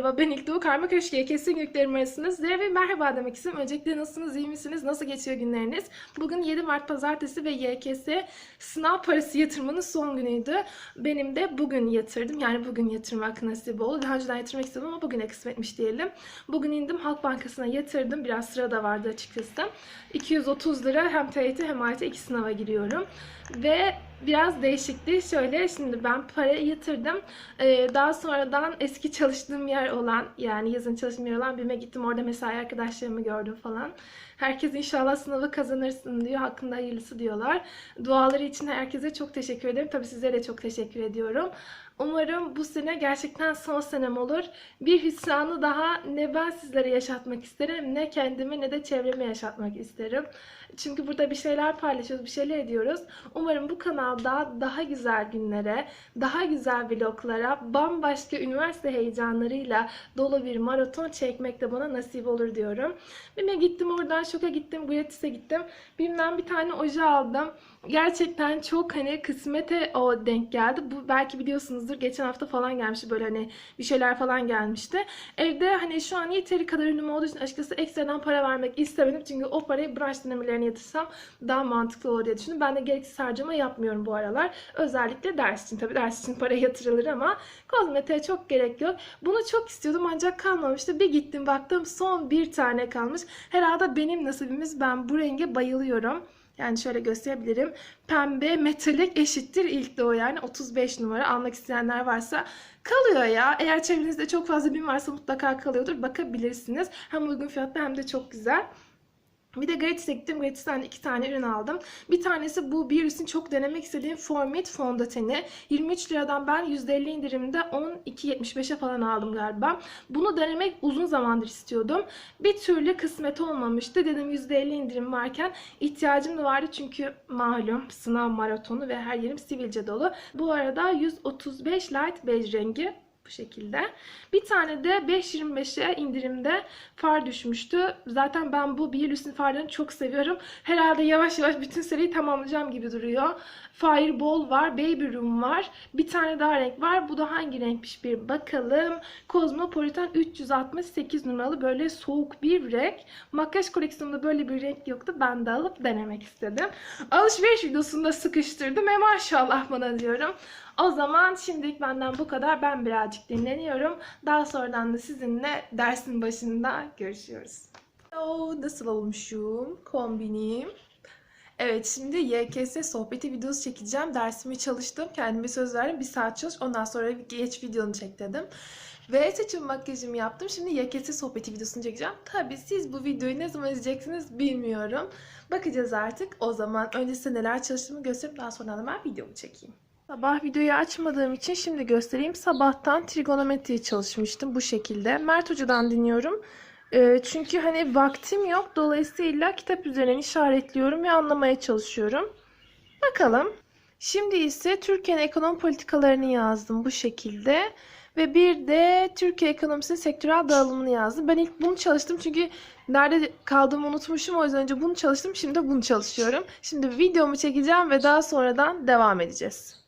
merhaba ben İlkdoğu Karma Köşke'ye kesin yüklerim arasında sizlere ve merhaba demek istiyorum. Öncelikle nasılsınız, iyi misiniz, nasıl geçiyor günleriniz? Bugün 7 Mart Pazartesi ve YKS sınav parası yatırmanın son günüydü. Benim de bugün yatırdım. Yani bugün yatırmak nasip oldu. Daha önceden yatırmak istedim ama bugüne kısmetmiş diyelim. Bugün indim Halk Bankası'na yatırdım. Biraz sıra da vardı açıkçası. 230 lira hem TYT hem AYT iki sınava giriyorum. Ve biraz değişikti. Şöyle şimdi ben para yatırdım. Ee, daha sonradan eski çalıştığım yer olan yani yazın çalıştığım yer olan BİM'e gittim. Orada mesai arkadaşlarımı gördüm falan. Herkes inşallah sınavı kazanırsın diyor. Hakkında hayırlısı diyorlar. Duaları için herkese çok teşekkür ederim. Tabii size de çok teşekkür ediyorum. Umarım bu sene gerçekten son senem olur. Bir hüsranı daha ne ben sizlere yaşatmak isterim ne kendime ne de çevreme yaşatmak isterim. Çünkü burada bir şeyler paylaşıyoruz, bir şeyler ediyoruz. Umarım bu kanalda daha güzel günlere, daha güzel vloglara, bambaşka üniversite heyecanlarıyla dolu bir maraton çekmek de bana nasip olur diyorum. Bime gittim oradan şoka gittim, gratis'e gittim. Bimden bir tane oje aldım. Gerçekten çok hani kısmete o denk geldi. Bu belki biliyorsunuzdur. Geçen hafta falan gelmişti böyle hani bir şeyler falan gelmişti. Evde hani şu an yeteri kadar ürünüm olduğu için açıkçası ekstradan para vermek istemedim. Çünkü o parayı branş denemelerine yatırsam daha mantıklı olur diye düşündüm. Ben de gereksiz harcama yapmıyorum bu aralar. Özellikle ders için. Tabii ders için para yatırılır ama kozmetiğe çok gerek yok. Bunu çok istiyordum ancak kalmamıştı. Bir gittim baktım son bir tane kalmış. Herhalde benim nasibimiz ben bu renge bayılıyorum. Yani şöyle gösterebilirim. Pembe metalik eşittir ilk doğu yani 35 numara almak isteyenler varsa kalıyor ya. Eğer çevrenizde çok fazla bin varsa mutlaka kalıyordur. Bakabilirsiniz. Hem uygun fiyatlı hem de çok güzel. Bir de Gratis'e gittim. Gratis'ten iki tane ürün aldım. Bir tanesi bu Beauty's'in çok denemek istediğim Formit fondöteni. 23 liradan ben %50 indirimde 12.75'e falan aldım galiba. Bunu denemek uzun zamandır istiyordum. Bir türlü kısmet olmamıştı. Dedim %50 indirim varken ihtiyacım da vardı çünkü malum sınav maratonu ve her yerim sivilce dolu. Bu arada 135 light bej rengi bu şekilde. Bir tane de 5.25'e indirimde far düşmüştü. Zaten ben bu Bielus'un farlarını çok seviyorum. Herhalde yavaş yavaş bütün seriyi tamamlayacağım gibi duruyor. Fireball var, Baby Room var. Bir tane daha renk var. Bu da hangi renkmiş bir bakalım. Cosmopolitan 368 numaralı böyle soğuk bir renk. Makyaj koleksiyonunda böyle bir renk yoktu. Ben de alıp denemek istedim. Alışveriş videosunda sıkıştırdım. E maşallah bana diyorum. O zaman şimdilik benden bu kadar. Ben birazcık dinleniyorum. Daha sonradan da sizinle dersin başında görüşüyoruz. Hello, nasıl olmuşum? Kombinim. Evet şimdi YKS sohbeti videosu çekeceğim. Dersimi çalıştım. Kendime söz verdim. Bir saat çalış. Ondan sonra geç videonu çek dedim. Ve seçim makyajımı yaptım. Şimdi YKS sohbeti videosunu çekeceğim. Tabii siz bu videoyu ne zaman izleyeceksiniz bilmiyorum. Bakacağız artık. O zaman önce size neler çalıştığımı gösterip daha sonra da ben videomu çekeyim. Sabah videoyu açmadığım için şimdi göstereyim. Sabahtan trigonometri çalışmıştım bu şekilde. Mert Hoca'dan dinliyorum. Ee, çünkü hani vaktim yok. Dolayısıyla kitap üzerinden işaretliyorum ve anlamaya çalışıyorum. Bakalım. Şimdi ise Türkiye'nin ekonomi politikalarını yazdım bu şekilde. Ve bir de Türkiye ekonomisinin sektörel dağılımını yazdım. Ben ilk bunu çalıştım çünkü nerede kaldığımı unutmuşum. O yüzden önce bunu çalıştım. Şimdi de bunu çalışıyorum. Şimdi videomu çekeceğim ve daha sonradan devam edeceğiz.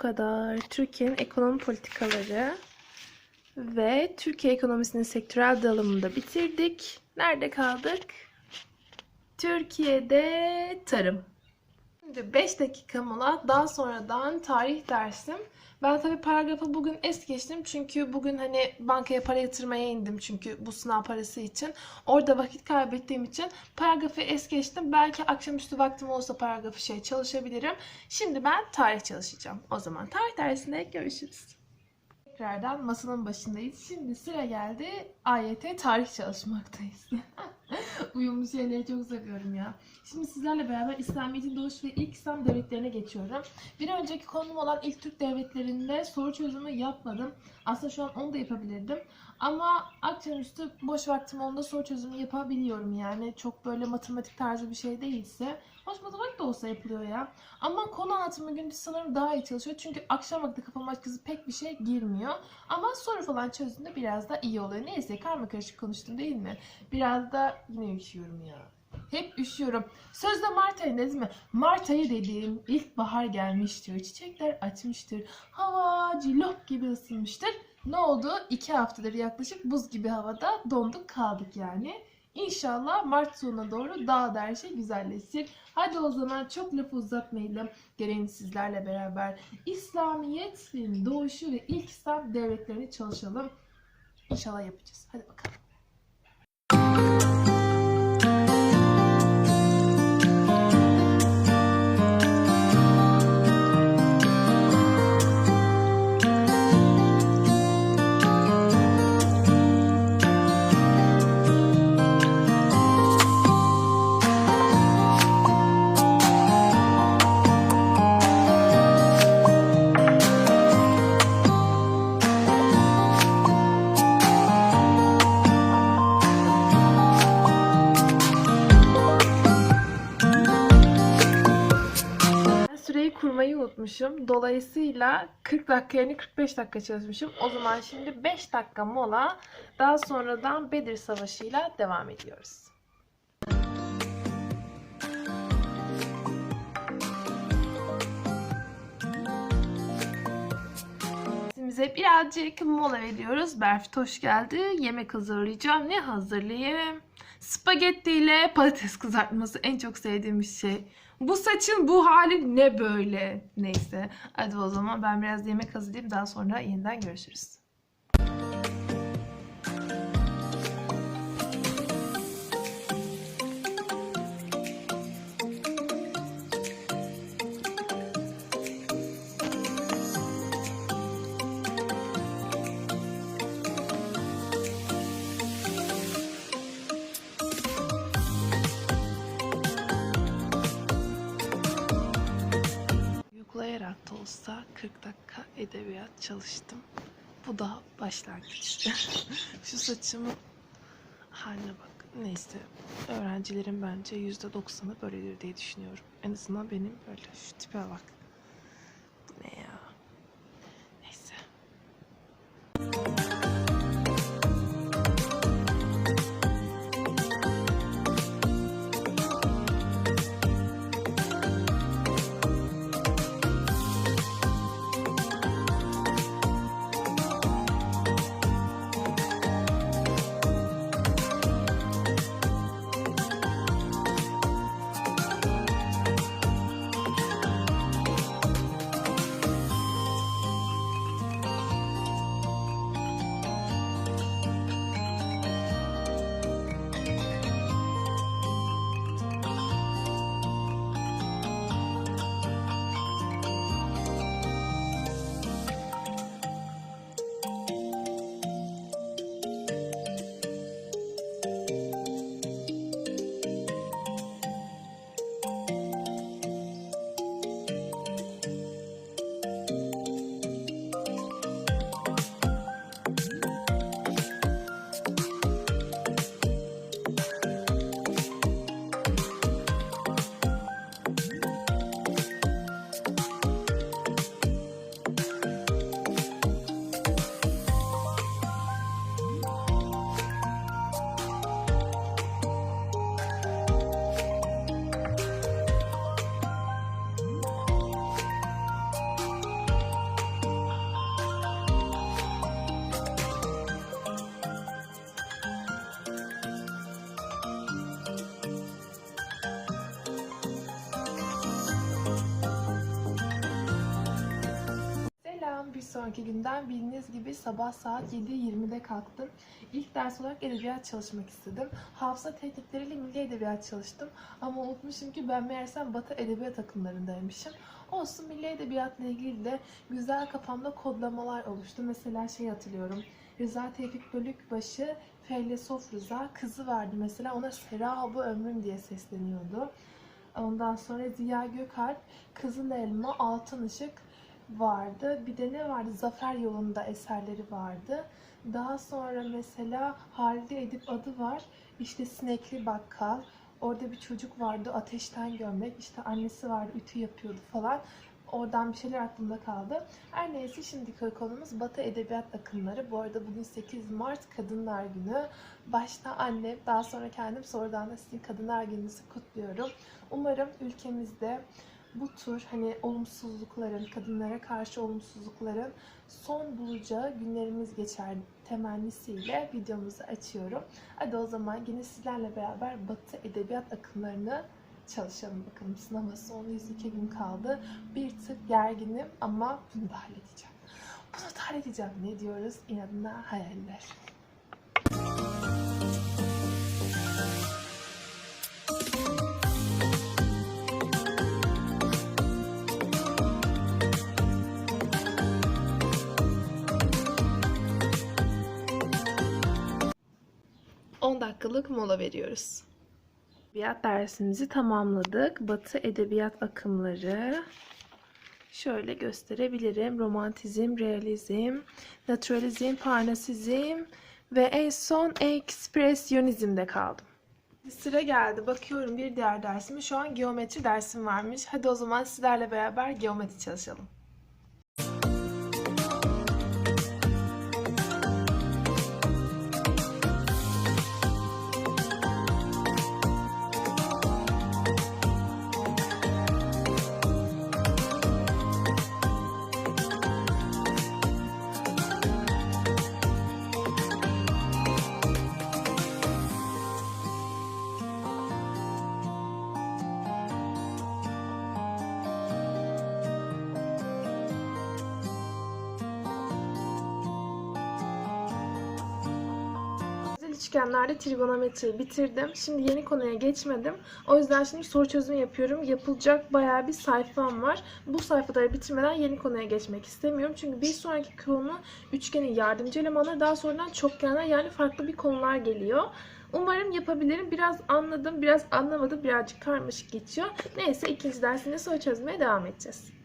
Kadar. Türkiye'nin ekonomi politikaları ve Türkiye ekonomisinin sektörel dağılımını da bitirdik. Nerede kaldık? Türkiye'de tarım. Şimdi 5 dakika mola daha sonradan tarih dersim. Ben tabii paragrafı bugün es geçtim çünkü bugün hani bankaya para yatırmaya indim çünkü bu sınav parası için. Orada vakit kaybettiğim için paragrafı es geçtim. Belki akşamüstü vaktim olursa paragrafı şey çalışabilirim. Şimdi ben tarih çalışacağım. O zaman tarih dersinde görüşürüz. Tekrardan masanın başındayız. Şimdi sıra geldi AYT tarih çalışmaktayız. Uyumlu şeyleri çok seviyorum ya. Şimdi sizlerle beraber İslamiyet'in doğuş ve ilk İslam devletlerine geçiyorum. Bir önceki konum olan ilk Türk devletlerinde soru çözümü yapmadım. Aslında şu an onu da yapabilirdim. Ama akşamüstü boş vaktim onda soru çözümü yapabiliyorum yani. Çok böyle matematik tarzı bir şey değilse. Hoş matematik de olsa yapılıyor ya. Ama konu anlatımı gündüz sanırım daha iyi çalışıyor. Çünkü akşam vakti kafama açıkçası pek bir şey girmiyor. Ama soru falan çözdüğümde biraz da iyi oluyor. Neyse karma karışık konuştum değil mi? Biraz da yine üşüyorum ya. Hep üşüyorum. Sözde Mart ayı değil mi? Mart ayı dediğim ilkbahar gelmiştir. Çiçekler açmıştır. Hava cilop gibi ısınmıştır. Ne oldu? İki haftadır yaklaşık buz gibi havada donduk kaldık yani. İnşallah Mart sonuna doğru daha da her şey güzelleşir. Hadi o zaman çok lafı uzatmayalım. Gelin sizlerle beraber İslamiyet'in doğuşu ve ilk İslam devletlerini çalışalım. İnşallah yapacağız. Hadi bakalım. Süreyi kurmayı unutmuşum. Dolayısıyla 40 dakika yerine 45 dakika çalışmışım. O zaman şimdi 5 dakika mola. Daha sonradan Bedir Savaşı'yla devam ediyoruz. Bize birazcık mola veriyoruz. Berfit hoş geldi. Yemek hazırlayacağım. Ne hazırlayayım? Spagetti ile patates kızartması en çok sevdiğim bir şey. Bu saçın bu hali ne böyle? Neyse. Hadi o zaman ben biraz yemek hazırlayayım. Daha sonra yeniden görüşürüz. 40 dakika edebiyat çalıştım. Bu da başlangıç. Şu saçımın haline bak. Neyse. Öğrencilerin bence %90'ı böyledir diye düşünüyorum. En azından benim böyle. Şu tipe bak. Bu ne ya? Sonraki günden bildiğiniz gibi sabah saat 7.20'de kalktım. İlk ders olarak edebiyat çalışmak istedim. Hafıza teknikleriyle milli edebiyat çalıştım. Ama unutmuşum ki ben meğersem Batı edebiyat akımlarındaymışım. Olsun milli edebiyatla ilgili de güzel kafamda kodlamalar oluştu. Mesela şey hatırlıyorum. Rıza Tevfik Bölükbaşı Feylesof Rıza kızı vardı mesela ona Serahı ömrüm diye sesleniyordu. Ondan sonra Ziya Gökalp Kızıl Elma Altın Işık vardı. Bir de ne vardı? Zafer Yolunda eserleri vardı. Daha sonra mesela Halide Edip adı var. İşte Sinekli Bakkal. Orada bir çocuk vardı ateşten gömlek. İşte annesi vardı ütü yapıyordu falan. Oradan bir şeyler aklımda kaldı. Her neyse şimdiki konumuz Batı Edebiyat akımları. Bu arada bugün 8 Mart Kadınlar Günü. Başta annem, daha sonra kendim, sonradan da sizin Kadınlar Gününüzü kutluyorum. Umarım ülkemizde bu tür hani olumsuzlukların, kadınlara karşı olumsuzlukların son bulacağı günlerimiz geçer temennisiyle videomuzu açıyorum. Hadi o zaman yine sizlerle beraber Batı Edebiyat akımlarını çalışalım bakalım. Sınava son 102 gün kaldı. Bir tık gerginim ama bunu da halledeceğim. Bunu da halledeceğim. Ne diyoruz? İnadına hayaller. 10 dakikalık mola veriyoruz. Edebiyat dersimizi tamamladık. Batı edebiyat akımları. Şöyle gösterebilirim. Romantizm, realizm, naturalizm, parnasizm ve en son ekspresyonizmde kaldım. Sıra geldi. Bakıyorum bir diğer dersime. Şu an geometri dersim varmış. Hadi o zaman sizlerle beraber geometri çalışalım. Üçgenlerde trigonometriyi bitirdim. Şimdi yeni konuya geçmedim. O yüzden şimdi soru çözümü yapıyorum. Yapılacak bayağı bir sayfam var. Bu sayfaları bitirmeden yeni konuya geçmek istemiyorum. Çünkü bir sonraki konu üçgenin yardımcı elemanları daha sonradan çokgenler yani farklı bir konular geliyor. Umarım yapabilirim. Biraz anladım, biraz anlamadım. Birazcık karmaşık geçiyor. Neyse ikinci dersinde soru çözmeye devam edeceğiz.